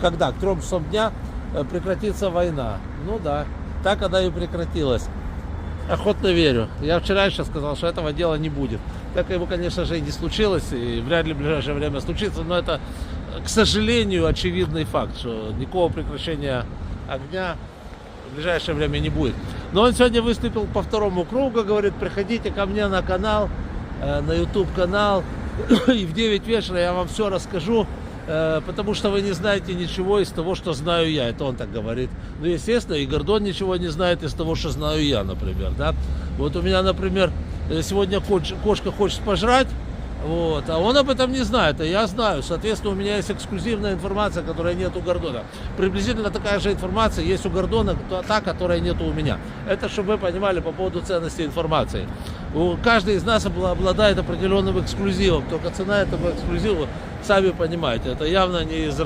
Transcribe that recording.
когда к трем часам дня э, прекратится война. Ну да, так она и прекратилась. Охотно верю. Я вчера еще сказал, что этого дела не будет. Так его, конечно же, и не случилось, и вряд ли в ближайшее время случится, но это, э, к сожалению, очевидный факт, что никакого прекращения огня в ближайшее время не будет. Но он сегодня выступил по второму кругу, говорит, приходите ко мне на канал, э, на YouTube канал, и в 9 вечера я вам все расскажу, потому что вы не знаете ничего из того, что знаю я. Это он так говорит. Ну, естественно, и Гордон ничего не знает из того, что знаю я, например. Да? Вот у меня, например, э, сегодня кошка хочет пожрать, вот, а он об этом не знает, а я знаю. Соответственно, у меня есть эксклюзивная информация, которая нет у Гордона. Приблизительно такая же информация есть у Гордона, та, которая нет у меня. Это чтобы вы понимали по поводу ценности информации. У, каждый из нас обла- обладает определенным эксклюзивом, только цена этого эксклюзива, сами понимаете, это явно не из